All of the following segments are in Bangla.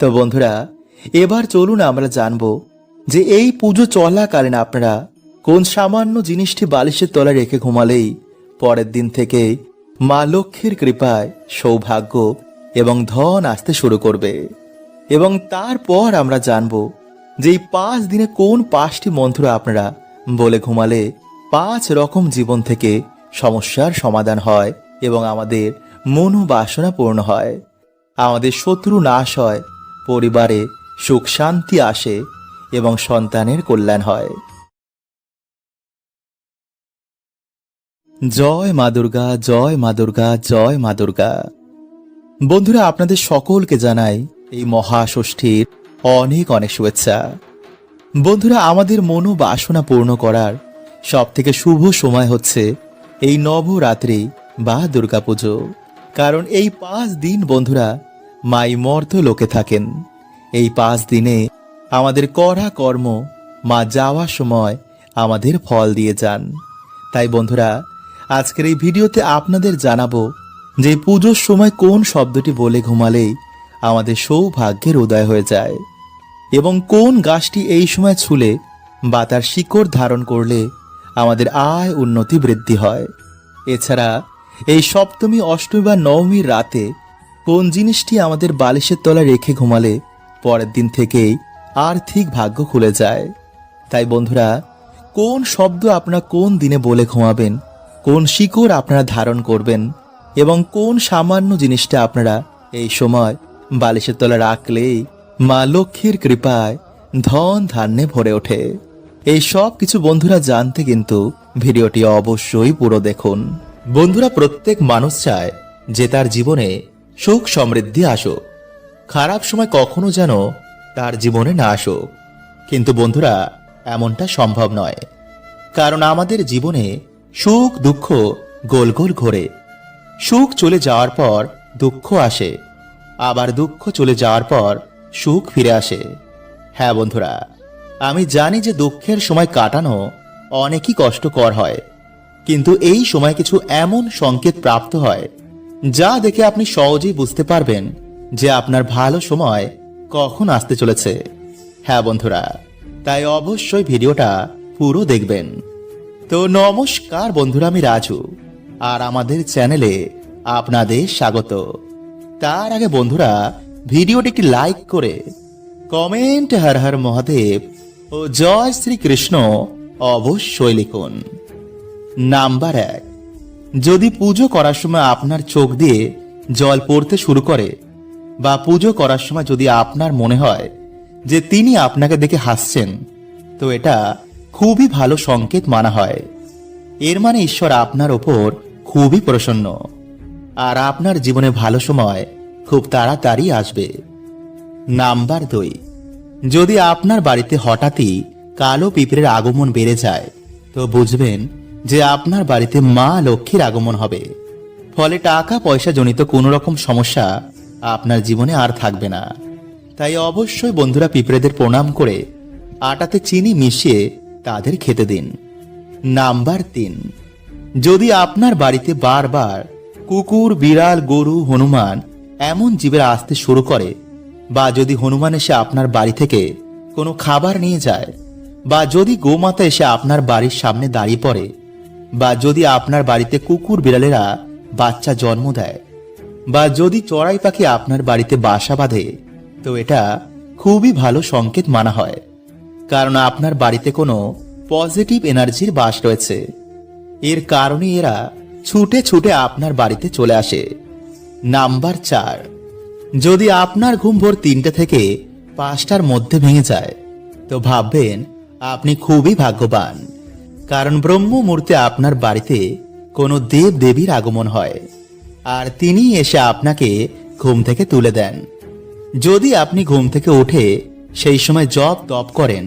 তো বন্ধুরা, এবার চলুন আমরা জানব যে এই পুজো চলাকালীন আপনারা কোন সামান্য জিনিসটি বালিশের তলায় রেখে ঘুমালেই পরের দিন থেকে মা লক্ষ্মীর কৃপায় সৌভাগ্য এবং ধন আসতে শুরু করবে। এবং তারপর আমরা জানব যে এই পাঁচ দিনে কোন পাঁচটি মন্ত্র আপনারা বলে ঘুমালে পাঁচ রকম জীবন থেকে সমস্যার সমাধান হয় এবং আমাদের মনোবাসনা পূর্ণ হয়। আমাদের শত্রু নাশ হয় পরিবারে সুখ শান্তি আসে এবং সন্তানের কল্যাণ হয়। জয় মা দুর্গা, জয় মা দুর্গা, জয় মা দুর্গা। বন্ধুরা, আপনাদের সকলকে জানাই এই মহাষষ্ঠীর অনেক অনেক শুভেচ্ছা। বন্ধুরা, আমাদের মনোবাসনা পূর্ণ করার সব থেকে শুভ সময় হচ্ছে এই নবরাত্রি বা দুর্গাপুজো। কারণ এই পাঁচ দিন, বন্ধুরা মাই মর্ত লোকে থাকেন। এই পাঁচ দিনে আমাদের করা কর্ম মা যাওয়ার সময় আমাদের ফল দিয়ে যান। তাই বন্ধুরা, আজকের এই ভিডিওতে আপনাদের জানাব যে পুজোর সময় কোন শব্দটি বলে ঘুমালেই আমাদের সৌভাগ্যের উদয় হয়ে যায় এবং কোন গাছটি এই সময় ছুলে বা তার শিকড় ধারণ করলে আমাদের আয় উন্নতি বৃদ্ধি হয়। এছাড়া এই সপ্তমী, অষ্টমী বা নবমীর রাতে কোন জিনিসটি আমাদের বালিশের তলায় রেখে ঘুমালে পরের দিন থেকেই আর্থিক ভাগ্য খুলে যায়? তাই বন্ধুরা, কোন শব্দ আপনারা কোন দিনে বলে ঘুমাবেন? কোন শিকড় আপনারা ধারণ করবেন? এবং কোন সামান্য জিনিসটা আপনারা এই সময় বালিশের তলা রাখলেই মা লক্ষ্মীর কৃপায় ধন ধান্যে ভরে ওঠে? এই সব কিছু বন্ধুরা জানতে কিন্তু ভিডিওটি অবশ্যই পুরো দেখুন। বন্ধুরা, প্রত্যেক মানুষ চায় যে তার জীবনে সুখ সমৃদ্ধি আসুক খারাপ সময় কখনো যেন তার জীবনে না আসুক কিন্তু বন্ধুরা, এমনটা সম্ভব নয়। কারণ আমাদের জীবনে সুখ, দুঃখ গোল গোল ঘোরে। সুখ চলে যাওয়ার পর দুঃখ আসে। আবার দুঃখ চলে যাওয়ার পর সুখ ফিরে আসে। হ্যাঁ বন্ধুরা, আমি জানি যে দুঃখের সময় কাটানো অনেকই কষ্টকর হয়। কিন্তু এই সময় কিছু এমন সংকেত প্রাপ্ত হয় যা দেখে আপনি সহজেই বুঝতে পারবেন যে আপনার ভালো সময় কখন আসতে চলেছে। হ্যাঁ বন্ধুরা, তাই অবশ্যই ভিডিওটা পুরো দেখবেন। তো নমস্কার বন্ধুরা, আমি রাজু, আর আমাদের চ্যানেলে আপনাদের স্বাগত। তার আগে বন্ধুরা, ভিডিওটি একটি লাইক করে কমেন্ট হর হর মহাদেব ও জয় শ্রীকৃষ্ণ অবশ্যই লিখুন। নাম্বার এক যদি পুজো করার সময় আপনার চোখ দিয়ে জল পড়তে শুরু করে, বা পুজো করার সময় যদি আপনার মনে হয় যে তিনি আপনাকে দেখে হাসছেন, তো এটা খুবই ভালো সংকেত মানা হয়। এর মানে ঈশ্বর আপনার ওপর খুবই প্রসন্ন, আর আপনার জীবনে ভালো সময় খুব তাড়াতাড়ি আসবে। নাম্বার দুই, যদি আপনার বাড়িতে হঠাৎই কালো পিঁপড়ের আগমন বেড়ে যায়, তো বুঝবেন যে আপনার বাড়িতে মা লক্ষ্মীর আগমন হবে। ফলে টাকা পয়সা জনিত কোনো রকম সমস্যা আপনার জীবনে আর থাকবে না। তাই অবশ্যই বন্ধুরা পিঁপড়েদের প্রণাম করে আটাতে চিনি মিশিয়ে তাদের খেতে দিন। নাম্বার তিন, যদি আপনার বাড়িতে বারবার কুকুর, বিড়াল, গরু, হনুমান এমন জীবের আসতে শুরু করে বা যদি হনুমান এসে আপনার বাড়ি থেকে কোনো খাবার নিয়ে যায় বা যদি গোমাতা এসে আপনার বাড়ির সামনে দাঁড়িয়ে পড়ে বা যদি আপনার বাড়িতে কুকুর বিড়ালেরা বাচ্চা জন্ম দেয়, বা যদি চড়াই পাখি আপনার বাড়িতে বাসা বাঁধে, তো এটা খুবই ভালো সংকেত মানা হয়। কারণ আপনার বাড়িতে কোনো পজিটিভ এনার্জির বাস রয়েছে। এর কারণে এরা ছুটে ছুটে আপনার বাড়িতে চলে আসে। নাম্বার চার, যদি আপনার ঘুম ভোর তিনটে থেকে পাঁচটার মধ্যে ভেঙে যায়, তো ভাববেন আপনি খুবই ভাগ্যবান। কারণ ব্রহ্ম মুহূর্তে আপনার বাড়িতে কোনো দেব দেবীর আগমন হয়, আর তিনি এসে আপনাকে ঘুম থেকে তুলে দেন। যদি আপনি ঘুম থেকে উঠে সেই সময় জপ তপ করেন,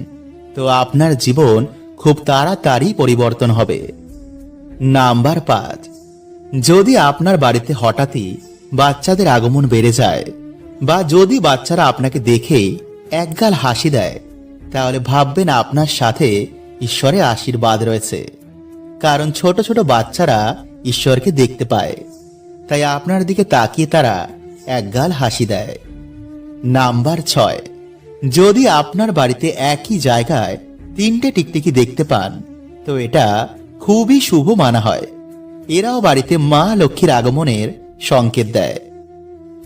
তো আপনার জীবন খুব তাড়াতাড়ি পরিবর্তন হবে। নাম্বার পাঁচ, যদি আপনার বাড়িতে হঠাৎই বাচ্চাদের আগমন বেড়ে যায়, বা যদি বাচ্চারা আপনাকে দেখেই একগাল হাসি দেয়, তাহলে ভাববেন আপনার সাথে ঈশ্বরের আশীর্বাদ রয়েছে। কারণ ছোট ছোট বাচ্চারা ঈশ্বরকে দেখতে পায়। তাই আপনার দিকে তাকিয়ে তারা একগাল হাসি দেয়। নাম্বার ছয়, যদি আপনার বাড়িতে একই জায়গায় তিনটে টিকটিকি দেখতে পান, তো এটা খুবই শুভ মানা হয়। এরাও বাড়িতে মা লক্ষ্মীর আগমনের সংকেত দেয়।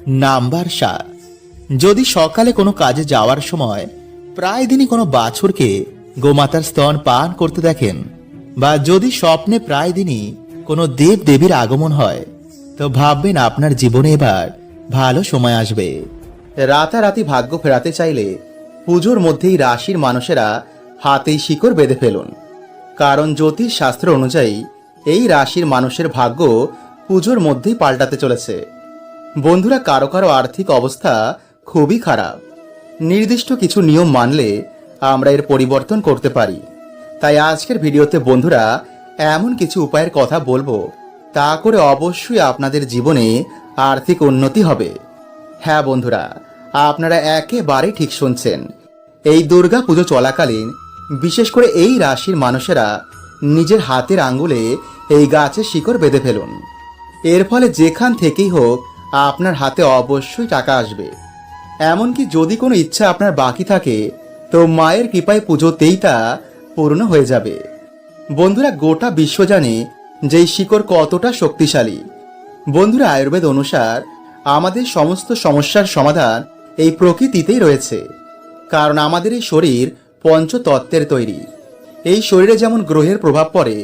নাম্বার সাত, যদি সকালে কোনো কাজে যাওয়ার সময় প্রায় দিনই কোনো বাছুরকে গোমাতার স্তন পান করতে দেখেন, বা যদি স্বপ্নে প্রায় দিনই কোনো দেব দেবীর আগমন হয়, তো ভাববেন আপনার জীবনে এবার ভালো সময় আসবে। রাতারাতি ভাগ্য ফেরাতে চাইলে পুজোর মধ্যেই রাশির মানুষেরা হাতেই শিকড় বেঁধে ফেলুন। কারণ জ্যোতিষ শাস্ত্র অনুযায়ী এই রাশির মানুষের ভাগ্য পুজোর মধ্যেই পাল্টাতে চলেছে। বন্ধুরা, কারও কারও আর্থিক অবস্থা খুবই খারাপ। নির্দিষ্ট কিছু নিয়ম মানলে আমরা এর পরিবর্তন করতে পারি। তাই আজকের ভিডিওতে বন্ধুরা এমন কিছু উপায়ের কথা বলব, তা করে অবশ্যই আপনাদের জীবনে আর্থিক উন্নতি হবে। হ্যাঁ বন্ধুরা, আপনারা একেবারে ঠিক শুনছেন, এই দুর্গা পুজো চলাকালীন বিশেষ করে এই রাশির মানুষেরা নিজের হাতের আঙ্গুলে এই গাছের শিকড় বেঁধে ফেলুন। এর ফলে যেখান থেকেই হোক আপনার হাতে অবশ্যই টাকা আসবে। এমনকি যদি কোনো ইচ্ছা আপনার বাকি থাকে তো মায়ের কৃপায় পুজোতেই তা পূর্ণ হয়ে যাবে। বন্ধুরা, গোটা বিশ্ব জানে যে শিকড় কতটা শক্তিশালী। বন্ধুরা, আয়ুর্বেদ অনুসার আমাদের সমস্ত সমস্যার সমাধান এই প্রকৃতিতেই রয়েছে, কারণ আমাদের এই শরীর পঞ্চতত্ত্বের তৈরি। এই শরীরে যেমন গ্রহের প্রভাব পড়ে,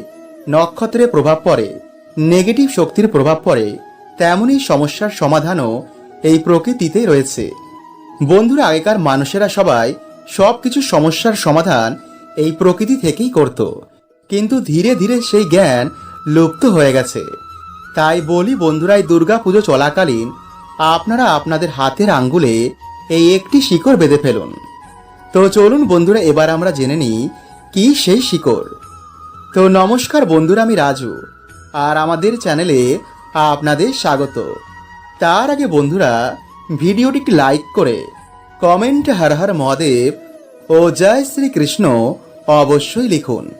নক্ষত্রের প্রভাব পড়ে, নেগেটিভ শক্তির প্রভাব পড়ে, তেমনই সমস্যার সমাধানও এই প্রকৃতিতেই রয়েছে। বন্ধুরা, আগেকার মানুষেরা সবাই সব কিছু সমস্যার সমাধান এই প্রকৃতি থেকেই করত। কিন্তু ধীরে ধীরে সেই জ্ঞান লুপ্ত হয়ে গেছে। তাই বলি বন্ধুরা এই দুর্গা পুজো চলাকালীন আপনারা আপনাদের হাতের আঙ্গুলে এই একটি শিকড় বেঁধে ফেলুন। তো চলুন বন্ধুরা, এবার আমরা জেনে নিই কি সেই শিকড়। তো নমস্কার বন্ধুরা, আমি রাজু, আর আমাদের চ্যানেলে আপনাদের স্বাগত। তার আগে বন্ধুরা ভিডিওটি লাইক করে কমেন্ট হর হর মহাদেব ও জয় শ্রীকৃষ্ণ অবশ্যই লিখুন।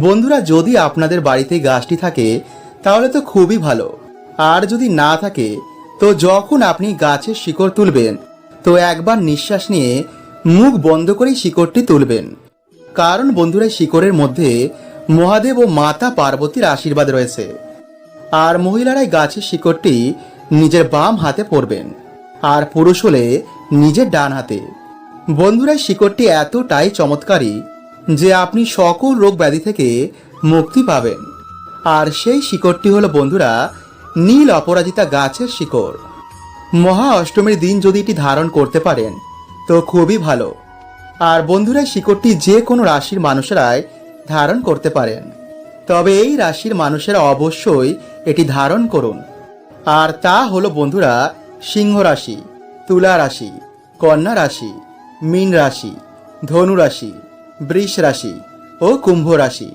বন্ধুরা, যদি আপনাদের বাড়িতে গাছটি থাকে, তাহলে তো খুবই ভালো। আর যদি না থাকে, তো যখন আপনি গাছের শিকড় তুলবেন, তো একবার নিঃশ্বাস নিয়ে মুখ বন্ধ করেই শিকড়টি তুলবেন। কারণ বন্ধুরা শিকড়ের মধ্যে মহাদেব ও মাতা পার্বতীর আশীর্বাদ রয়েছে। আর মহিলারাই গাছের শিকড়টি নিজের বাম হাতে পরবেন আর পুরুষ হলে নিজের ডান হাতে। বন্ধুরা, শিকড়টি এতটাই চমৎকারী যে আপনি সকল রোগ ব্যাধি থেকে মুক্তি পাবেন। আর সেই শিকড়টি হলো বন্ধুরা, নীল অপরাজিতা গাছের শিকড়। মহা অষ্টমীর দিন যদি এটি ধারণ করতে পারেন, তো খুবই ভালো। আর বন্ধুরা, শিকড়টি যে কোনো রাশির মানুষেরাই ধারণ করতে পারেন। তবে এই রাশির মানুষেরা অবশ্যই এটি ধারণ করুন। আর তা হলো বন্ধুরা, সিংহ রাশি। তুলা রাশি, কন্যা রাশি, মীন রাশি, ধনু রাশি, বৃষ রাশি ও কুম্ভ রাশি।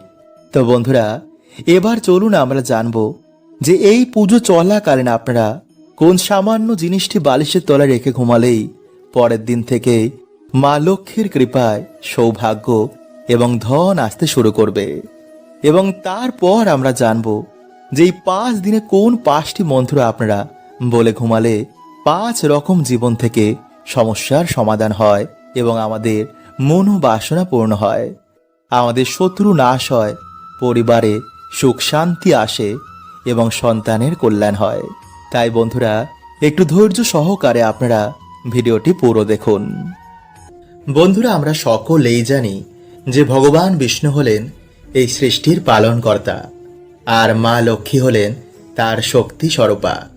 তো বন্ধুরা, এবার চলুন আমরা জানব যে এই পুজো চলাকালীন আপনারা কোন সামান্য জিনিসটি বালিশের তলায় রেখে ঘুমালেই পরের দিন থেকে মা লক্ষ্মীর কৃপায় সৌভাগ্য এবং ধন আসতে শুরু করবে। এবং তারপর আমরা জানব যে এই পাঁচ দিনে কোন পাঁচটি মন্ত্র আপনারা বলে ঘুমালে পাঁচ রকম জীবন থেকে সমস্যার সমাধান হয় এবং আমাদের মনোবাসনা পূর্ণ হয়। আমাদের শত্রু নাশ হয়, পরিবারে সুখ শান্তি আসে এবং সন্তানের কল্যাণ হয়। তাই বন্ধুরা, একটু ধৈর্য সহকারে আপনারা ভিডিওটি পুরো দেখুন। বন্ধুরা, আমরা সকলেই জানি যে ভগবান বিষ্ণু হলেন এই সৃষ্টির পালনকর্তা আর মা লক্ষ্মী হলেন তার শক্তি স্বরূপা।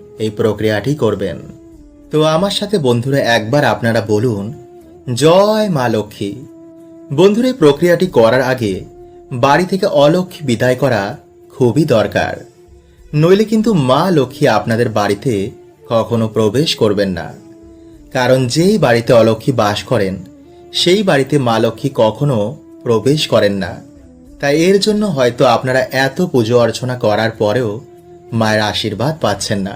এই প্রক্রিয়াটি করবেন। তো আমার সাথে বন্ধুরা একবার আপনারা বলুন, জয় মা লক্ষ্মী। বন্ধুরা, এই প্রক্রিয়াটি করার আগে বাড়ি থেকে অলক্ষ্মী বিদায় করা খুবই দরকার। নইলে কিন্তু মা লক্ষ্মী আপনাদের বাড়িতে কখনো প্রবেশ করবেন না। কারণ যেই বাড়িতে অলক্ষ্মী বাস করেন, সেই বাড়িতে মা লক্ষ্মী কখনো প্রবেশ করেন না। তাই এর জন্য হয়তো আপনারা এত পুজো অর্চনা করার পরেও মায়ের আশীর্বাদ পাচ্ছেন না।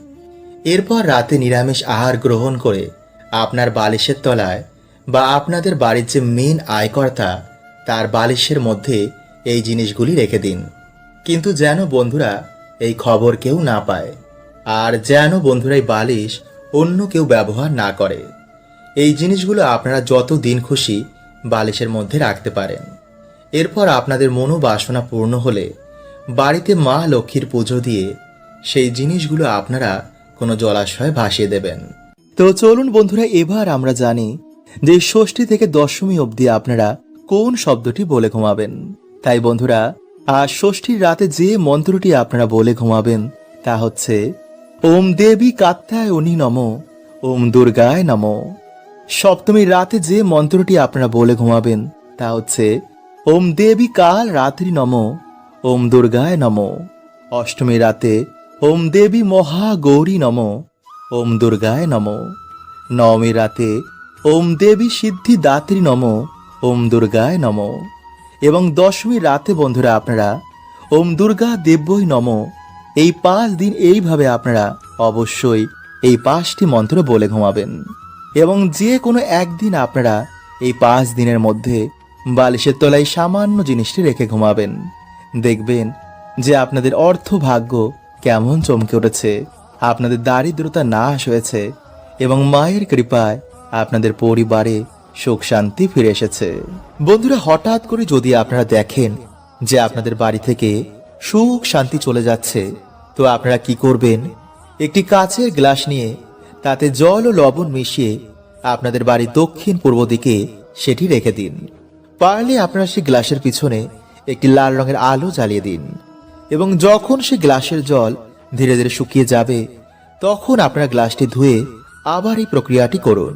এরপর রাতে নিরামিষ আহার গ্রহণ করে আপনার বালিশের তলায় বা আপনাদের বাড়ির যে মেন আয়কর্তা, তার বালিশের মধ্যে এই জিনিসগুলি রেখে দিন। কিন্তু যেন বন্ধুরা এই খবর কেউ না পায় আর যেন বন্ধুরা এই বালিশ অন্য কেউ ব্যবহার না করে। এই জিনিসগুলো আপনারা যত দিন খুশি বালিশের মধ্যে রাখতে পারেন। এরপর আপনাদের মনোবাসনা পূর্ণ হলে বাড়িতে মা লক্ষ্মীর পুজো দিয়ে সেই জিনিসগুলো আপনারা কোনো জলাশয়ে ভাসিয়ে দেবেন। তো চলুন বন্ধুরা, এবার আমরা জানি যে ষষ্ঠী থেকে দশমী অবধি আপনারা কোন শব্দটি বলে ঘুমাবেন। তাই বন্ধুরা আর ষষ্ঠীর রাতে যে মন্ত্রটি আপনারা বলে ঘুমাবেন তা হচ্ছে, ওম দেবী কাত্তায় উনি নম, ওম দুর্গায় নম। সপ্তমীর রাতে যে মন্ত্রটি আপনারা বলে ঘুমাবেন তা হচ্ছে, ওম দেবী কাল রাত্রি নম, ওম দুর্গায় নম। অষ্টমী রাতে ওম দেবী মহা গৌরী নম, ওম দুর্গায় নম। নবমী রাতে ওম দেবী সিদ্ধি দাত্রী নম, ওম দুর্গায় নম। এবং দশমী রাতে বন্ধুরা আপনারা ওম দুর্গা দেব্যই নম। এই পাঁচ দিন এইভাবে আপনারা অবশ্যই এই পাঁচটি মন্ত্র বলে ঘুমাবেন। এবং যে কোনো একদিন আপনারা এই পাঁচ দিনের মধ্যে বালিশের তলায় সামান্য জিনিসটি রেখে ঘুমাবেন। দেখবেন যে আপনাদের অর্থ ভাগ্য কেমন চমকে উঠেছে। আপনাদের দারিদ্রতা নাশ হয়েছে এবং মায়ের কৃপায় আপনাদের পরিবারে সুখ শান্তি ফিরে এসেছে। বন্ধুরা, হঠাৎ করে যদি আপনারা দেখেন যে আপনাদের বাড়ি থেকে সুখ শান্তি চলে যাচ্ছে, তো আপনারা কি করবেন? একটি কাচের গ্লাস নিয়ে তাতে জল ও লবণ মিশিয়ে আপনাদের বাড়ির দক্ষিণ পূর্ব দিকে সেটি রেখে দিন। পারলে আপনারা সেই গ্লাসের পিছনে একটি লাল রঙের আলো জ্বালিয়ে দিন। এবং যখন সে গ্লাসের জল ধীরে ধীরে শুকিয়ে যাবে, তখন আপনারা গ্লাসটি ধুয়ে আবার এই প্রক্রিয়াটি করুন।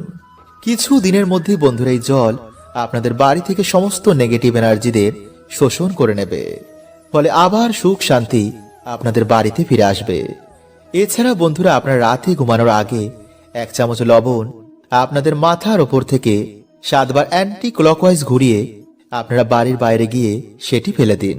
কিছু দিনের মধ্যে বন্ধুরা এই জল আপনাদের বাড়ি থেকে সমস্ত নেগেটিভ এনার্জিদের শোষণ করে নেবে। ফলে আবার সুখ শান্তি আপনাদের বাড়িতে ফিরে আসবে। এছাড়া বন্ধুরা আপনার রাতে ঘুমানোর আগে এক চামচ লবণ আপনাদের মাথার ওপর থেকে সাতবার অ্যান্টি ক্লকওয়াইজ ঘুরিয়ে আপনারা বাড়ির বাইরে গিয়ে সেটি ফেলে দিন।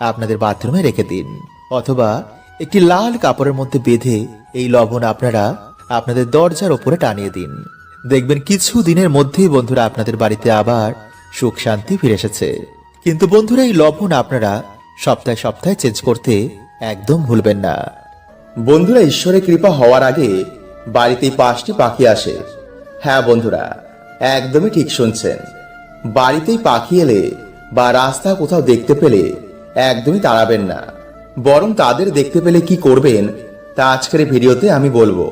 আপনাদের বাথরুমে রেখে দিন। অথবা একটি লাল কাপড়ের মধ্যে বেঁধে এই লবণ আপনারা আপনাদের দরজার ওপরে টানিয়ে দিন। দেখবেন কিছু দিনের মধ্যেই বন্ধুরা আপনাদের বাড়িতে আবার সুখ শান্তি ফিরে এসেছে। কিন্তু বন্ধুরা, এই লবণ আপনারা সপ্তাহে সপ্তাহে চেঞ্জ করতে একদম ভুলবেন না। বন্ধুরা, ঈশ্বরের কৃপা হওয়ার আগে বাড়িতে পাঁচটি পাখি আসে। হ্যাঁ বন্ধুরা, একদমই ঠিক শুনছেন। বাড়িতেই পাখি এলে বা রাস্তা কোথাও দেখতে পেলে একদমই তাড়াবেন না। বরং তাদের দেখতে পেলে কি করবেন, তা আজকের ভিডিওতে আমি বলব।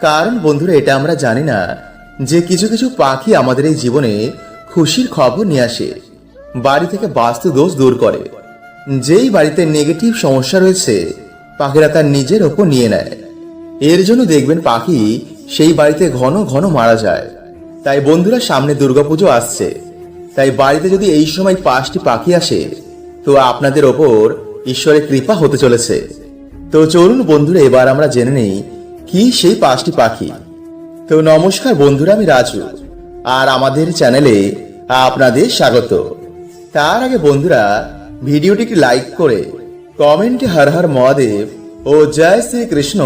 কারণ বন্ধুরা, এটা আমরা জানি না যে কিছু কিছু পাখি আমাদের এই জীবনে খুশির খবর নিয়ে আসে, বাড়ি থেকে বাস্তু দোষ দূর করে। যেই বাড়িতে নেগেটিভ সমস্যা রয়েছে, পাখিরা তার নিজের ওপর নিয়ে নেয়। এর জন্য দেখবেন পাখি সেই বাড়িতে ঘন ঘন মারা যায়। তাই বন্ধুরা, সামনে দুর্গাপুজো আসছে। তাই বাড়িতে যদি এই সময় পাঁচটি পাখি আসে তো আপনাদের ওপর ঈশ্বরের কৃপা হতে চলেছে। তো চলুন বন্ধুরা, এবার আমরা জেনে নেই কি সেই পাঁচটি পাখি। তো নমস্কার বন্ধুরা, আমি রাজু, আর আমাদের চ্যানেলে আপনাদের স্বাগত। তার আগে বন্ধুরা, ভিডিওটিকে লাইক করে কমেন্টে হর হর মহাদেব ও জয় শ্রী কৃষ্ণ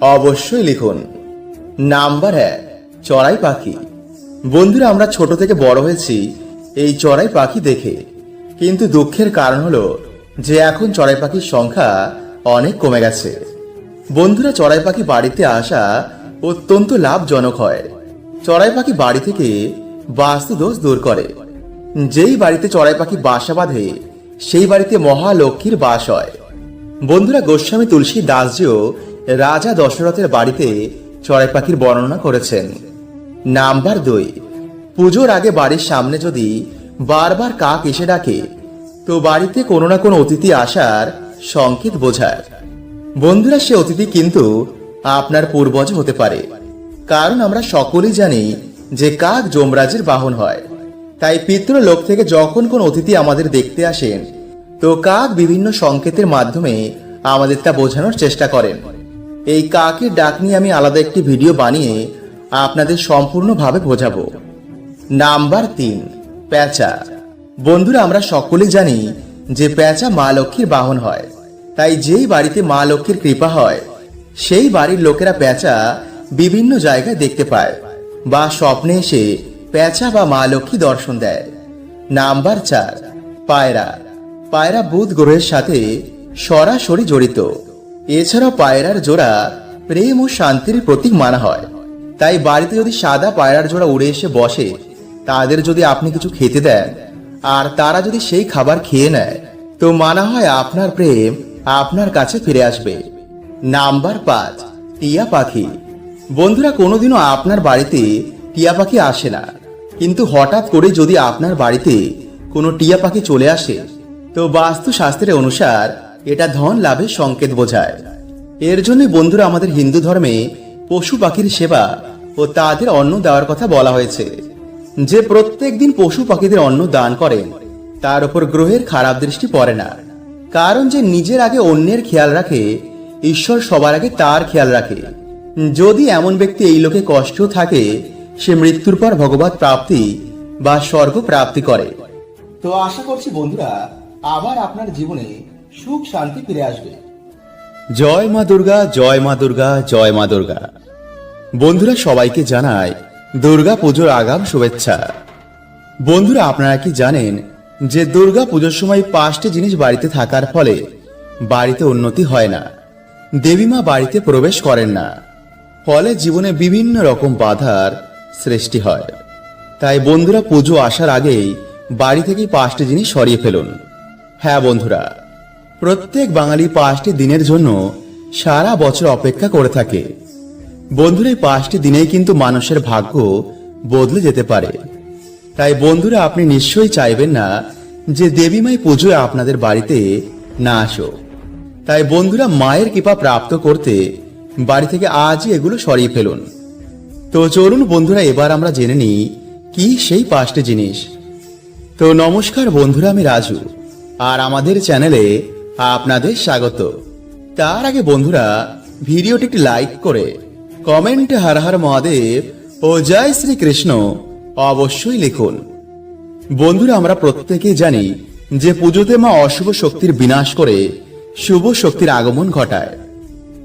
অবশ্যই লিখুন। নাম্বার এক, চড়াই পাখি। বন্ধুরা, আমরা ছোট থেকে বড় হয়েছি, এই চড়াই পাখি দেখে কিন্তু দুঃখের কারণ হলো যে এখন চড়াই পাখির সংখ্যা অনেক কমে গেছে। বন্ধুরা, চড়াই পাখি বাড়িতে আসা অত্যন্ত লাভজনক হয়। চড়াই পাখি বাড়ি থেকে বাস্তু দোষ দূর করে। যেই বাড়িতে চড়াই পাখি বাসা বাঁধে, সেই বাড়িতে মহালক্ষ্মীর বাস হয়। বন্ধুরা, গোস্বামী তুলসী দাসজিও রাজা দশরথের বাড়িতে চড়াই পাখির বর্ণনা করেছেন। নাম্বার দুই, পুজোর আগে বাড়ির সামনে যদি বারবার কাক এসে ডাকে, তো বাড়িতে কোনো না কোনো অতিথি আসার সংকেত বোঝায়। বন্ধুরা, সে অতিথি কিন্তু আপনার পূর্বজ হতে পারে। কারণ আমরা সকলেই জানি যে কাক যমরাজের বাহন হয়। তাই পিতৃলোক থেকে যখন কোন অতিথি আমাদের দেখতে আসেন, তো কাক বিভিন্ন সংকেতের মাধ্যমে আমাদের তা বোঝানোর চেষ্টা করেন। এই কাকের ডাক নিয়ে আমি আলাদা একটি ভিডিও বানিয়ে আপনাদের সম্পূর্ণভাবে বোঝাবো। নাম্বার তিন। প্যাঁচা। বন্ধুরা, আমরা সকলে জানি যে প্যাঁচা মা লক্ষ্মীর বাহন হয়। তাই যেই বাড়িতে মা লক্ষ্মীর কৃপা হয়, সেই বাড়ির লোকেরা প্যাঁচা বিভিন্ন জায়গায় দেখতে পায় বা স্বপ্নে এসে প্যাঁচা বা মা লক্ষ্মী দর্শন দেয়। নাম্বার চার, পায়রা। পায়রা বুধ গ্রহের সাথে সরাসরি জড়িত। এছাড়াও পায়রার জোড়া প্রেম ও শান্তির প্রতীক মানা হয়। তাই বাড়িতে যদি সাদা পায়রার জোড়া উড়ে এসে বসে তাদের যদি আপনি কিছু খেতে দেন, আর তারা যদি সেই খাবার খেয়ে নেয়, তো মানা হয় আপনার প্রেম আপনার কাছে ফিরে আসবে। নাম্বার পাঁচ, টিয়া পাখি। বন্ধুরা, কোনোদিনও আপনার বাড়িতে টিয়া পাখি আসে না। কিন্তু হঠাৎ করে যদি আপনার বাড়িতে কোনো টিয়া পাখি চলে আসে, তো বাস্তু শাস্ত্রের অনুসার এটা ধন লাভের সংকেত বোঝায়। এর জন্য বন্ধুরা, আমাদের হিন্দু ধর্মে পশু পাখির সেবা ও তাদের অন্ন দেওয়ার কথা বলা হয়েছে। যে প্রত্যেক দিন পশু পাখিদের অন্ন দান করেন তার উপর গ্রহের খারাপ দৃষ্টি পড়ে না। কারণ যে নিজের আগে অন্যের খেয়াল রাখে, ঈশ্বর সবার আগে তার খেয়াল রাখে। যদি এমন ব্যক্তি এই লোকে কষ্ট থাকে, সে মৃত্যুর পর ভগবত প্রাপ্তি বা স্বর্গ প্রাপ্তি করে। তো আশা করছি বন্ধুরা, আবার আপনার জীবনে সুখ শান্তি ফিরে আসবে। জয় মা দুর্গা, জয় মা দুর্গা, জয় মা দুর্গা। বন্ধুরা, সবাইকে জানায় দুর্গা পুজোর আগাম শুভেচ্ছা। বন্ধুরা, আপনারা কি জানেন যে দুর্গা পুজোর সময় পাঁচটি জিনিস বাড়িতে থাকার ফলে বাড়িতে উন্নতি হয় না। দেবীমা বাড়িতে প্রবেশ করেন না। ফলে জীবনে বিভিন্ন রকম বাধার সৃষ্টি হয়। তাই বন্ধুরা, পুজো আসার আগেই বাড়ি থেকে পাঁচটি জিনিস সরিয়ে ফেলুন। হ্যাঁ বন্ধুরা, প্রত্যেক বাঙালি পাঁচটি দিনের জন্য সারা বছর অপেক্ষা করে থাকে। বন্ধুরা, এই পাঁচটি দিনেই কিন্তু মানুষের ভাগ্য বদলে যেতে পারে। তাই বন্ধুরা, আপনি নিশ্চয়ই চাইবেন না যে দেবীমাই পুজোয় আপনাদের বাড়িতে না আসো তাই বন্ধুরা, মায়ের কৃপা প্রাপ্ত করতে বাড়ি থেকে আজই এগুলো সরিয়ে ফেলুন। তো চলুন বন্ধুরা, এবার আমরা জেনে নিই কি সেই পাঁচটি জিনিস। তো নমস্কার বন্ধুরা, আমি রাজু, আর আমাদের চ্যানেলে আপনাদের স্বাগত। তার আগে বন্ধুরা ভিডিওটি একটি লাইক করে কমেন্টে হর হর মহাদেব ও জয় শ্রী কৃষ্ণ অবশ্যই লিখুন। বন্ধুরা, আমরা প্রত্যেকেই জানি যে পুজোতে মা অশুভ শক্তির বিনাশ করে শুভ শক্তির আগমন ঘটায়।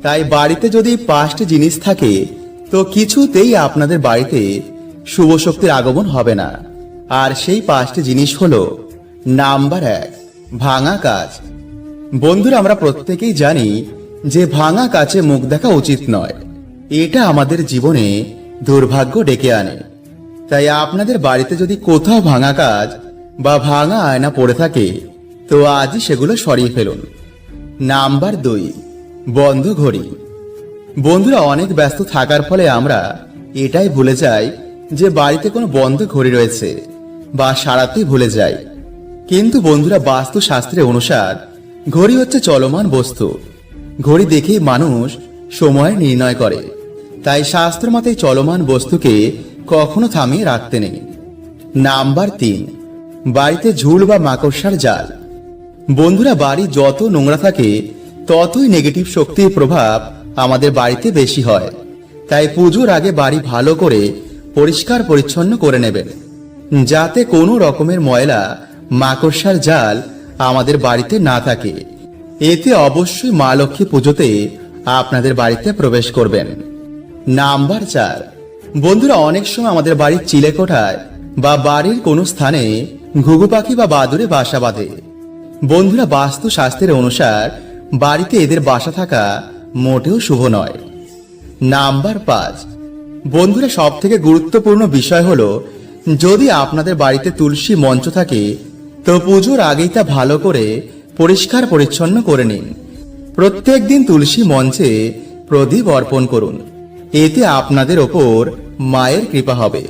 তাই বাড়িতে যদি পাঁচটি জিনিস থাকে, তো কিছুতেই আপনাদের বাড়িতে শুভ শক্তির আগমন হবে না। আর সেই পাঁচটি জিনিস হলো নাম্বার এক, ভাঙা কাজ। বন্ধুরা, আমরা প্রত্যেকেই জানি যে ভাঙা কাছে মুখ দেখা উচিত নয়। এটা আমাদের জীবনে দুর্ভাগ্য ডেকে আনে। তাই আপনাদের বাড়িতে যদি কোথাও ভাঙা কাজ বা ভাঙা আয়না পড়ে থাকে, তো আজই সেগুলো সরিয়ে ফেলুন। নাম্বার দুই, বন্ধ ঘড়ি। বন্ধুরা অনেক ব্যস্ত থাকার ফলে আমরা এটাই ভুলে যাই যে বাড়িতে কোনো বন্ধ ঘড়ি রয়েছে বা সারাতেই ভুলে যাই। কিন্তু বন্ধুরা বাস্তু শাস্ত্রের অনুসার ঘড়ি হচ্ছে চলমান বস্তু। ঘড়ি দেখেই মানুষ সময় নির্ণয় করে। তাই শাস্ত্র মতে চলমান বস্তুকে কখনো থামিয়ে রাখতে নেই। নাম্বার তিন, বাড়িতে ঝুল বা মাকড়সার জাল। বন্ধুরা, বাড়ি যত নোংরা থাকে, ততই নেগেটিভ শক্তির প্রভাব আমাদের বাড়িতে বেশি হয়। তাই পুজোর আগে বাড়ি ভালো করে পরিষ্কার পরিচ্ছন্ন করে নেবেন। যাতে কোনো রকমের ময়লা, মাকড়সার জাল আমাদের বাড়িতে না থাকে। এতে অবশ্যই মা লক্ষ্মী পুজোতে আপনাদের বাড়িতে প্রবেশ করবেন। নাম্বার চার। বন্ধুরা, অনেক সময় আমাদের বাড়ির চিলে কোঠায় বা বাড়ির কোনো স্থানে ঘুঘু পাখি বা বাদুরে বাসা বাঁধে। বন্ধুরা বাস্তু শাস্ত্রের অনুসার বাড়িতে এদের বাসা থাকা মোটেও শুভ নয়। নাম্বার পাঁচ। বন্ধুরা সব থেকে গুরুত্বপূর্ণ বিষয় হলো, যদি আপনাদের বাড়িতে তুলসী মঞ্চ থাকে, তো পুজোর আগেই তা ভালো করে পরিষ্কার পরিচ্ছন্ন করে নিন। প্রত্যেক দিন তুলসী মঞ্চে প্রদীপ অর্পণ করুন। এতে আপনাদের ওপর মায়ের কৃপা হবে।